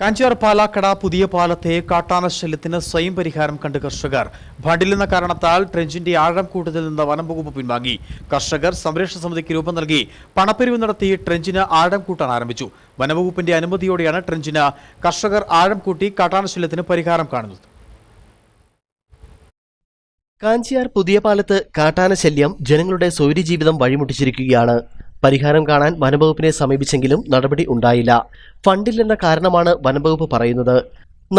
കാഞ്ചിയാർ പാലാക്കട പുതിയ പാലത്തെ കാട്ടാന ശല്യത്തിന് സ്വയം പരിഹാരം കണ്ട് കർഷകർ. ഭണ്ടില്ലെന്ന കാരണത്താൽ ട്രെഞ്ചിന്റെ ആഴം കൂട്ടത്തിൽ നിന്ന് വനംവകുപ്പ് പിൻവാങ്ങി. കർഷകർ സംരക്ഷണ സമിതിക്ക് രൂപം നൽകി. പണപ്പിരിവ് നടത്തി ട്രെഞ്ചിന് ആഴം കൂട്ടാൻ ആരംഭിച്ചു. വനംവകുപ്പിന്റെ അനുമതിയോടെയാണ് ട്രെഞ്ചിന് കർഷകർ ആഴം കൂട്ടി കാട്ടാന ശല്യത്തിന് പരിഹാരം കാണുന്നത്. കാഞ്ചിയാർ പുതിയ പാലത്ത് കാട്ടാന ശല്യം ജനങ്ങളുടെ സൗര്യജീവിതം വഴിമുട്ടിച്ചിരിക്കുകയാണ്. പരിഹാരം കാണാൻ വനംവകുപ്പിനെ സമീപിച്ചെങ്കിലും നടപടി ഉണ്ടായില്ല. ഫണ്ടില്ലെന്ന കാരണമാണ് വനംവകുപ്പ് പറയുന്നത്.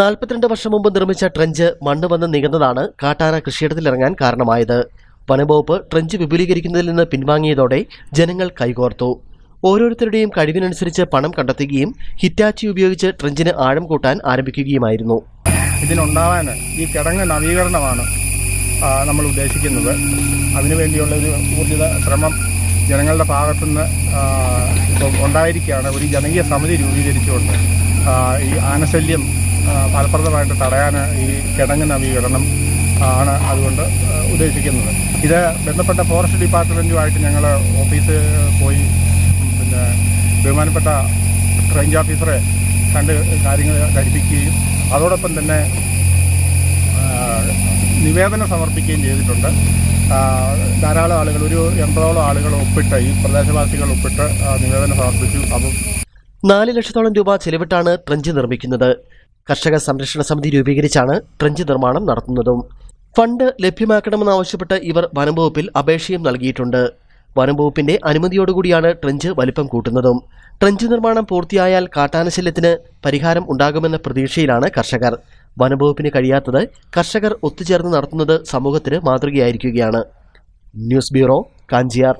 നാൽപ്പത്തിരണ്ട് വർഷം മുമ്പ് നിർമ്മിച്ച ട്രഞ്ച് മണ്ണ് വന്ന് നികന്നതാണ് കാട്ടാന കൃഷിയിടത്തിലിറങ്ങാൻ കാരണമായത്. വനംവകുപ്പ് ട്രഞ്ച് വിപുലീകരിക്കുന്നതിൽ നിന്ന് പിൻവാങ്ങിയതോടെ ജനങ്ങൾ കൈകോർത്തു. ഓരോരുത്തരുടെയും കഴിവിനനുസരിച്ച് പണം കണ്ടെത്തുകയും ഹിറ്റാച്ചി ഉപയോഗിച്ച് ട്രഞ്ചിന് ആഴം കൂട്ടാൻ ആരംഭിക്കുകയുമായിരുന്നു. ഇതിനുണ്ടാവാൻ ഈ കിടങ്ങ് നവീകരണമാണ് നമ്മൾ ഉദ്ദേശിക്കുന്നത്. അതിനുവേണ്ടിയുള്ള ഒരു ഊർജിത ശ്രമം ജനങ്ങളുടെ ഭാഗത്തുനിന്ന് ഉണ്ടായിരിക്കുകയാണ്. ഒരു ജനകീയ സമിതി രൂപീകരിച്ചുകൊണ്ട് ഈ ആനശല്യം ഫലപ്രദമായിട്ട് തടയാൻ ഈ കിടങ്ങ് നവീകരണം ആണ് അതുകൊണ്ട് ഉദ്ദേശിക്കുന്നത്. ഇത് ബന്ധപ്പെട്ട ഫോറസ്റ്റ് ഡിപ്പാർട്ട്മെന്റുമായിട്ട് ഞങ്ങൾ ഓഫീസ് പോയി പിന്നെ ബഹുമാനപ്പെട്ട റേഞ്ച് ഓഫീസറെ കണ്ട് കാര്യങ്ങൾ ധരിപ്പിക്കുകയും അതോടൊപ്പം തന്നെ നിവേദനം സമർപ്പിക്കുകയും ചെയ്തിട്ടുണ്ട്. ധാരാളം ആളുകൾ ഒരു എൺപതോളം ആളുകൾ ഒപ്പിട്ട് ഈ പ്രദേശവാസികൾ ഒപ്പിട്ട് നിവേദനം സമർപ്പിച്ചു. അപ്പം നാല് ലക്ഷത്തോളം രൂപ ചെലവിട്ടാണ് ട്രഞ്ച് നിർമ്മിക്കുന്നത്. കർഷക സംരക്ഷണ സമിതി രൂപീകരിച്ചാണ് ട്രഞ്ച് നിർമ്മാണം നടത്തുന്നതും. ഫണ്ട് ലഭ്യമാക്കണമെന്നാവശ്യപ്പെട്ട് ഇവർ വനംവകുപ്പിൽ അപേക്ഷയും നൽകിയിട്ടുണ്ട്. വനംവകുപ്പിന്റെ അനുമതിയോടുകൂടിയാണ് ട്രഞ്ച് വലിപ്പം കൂട്ടുന്നതും. ട്രഞ്ച് നിർമ്മാണം പൂർത്തിയായാൽ കാട്ടാനശല്യത്തിന് പരിഹാരം ഉണ്ടാകുമെന്ന പ്രതീക്ഷയിലാണ് കർഷകർ. വനംവകുപ്പിന് കഴിയാത്തത് കർഷകർ ഒത്തുചേർന്ന് നടത്തുന്നത് സമൂഹത്തിന് മാതൃകയായിരിക്കുകയാണ്. News bureau Kanchiyar.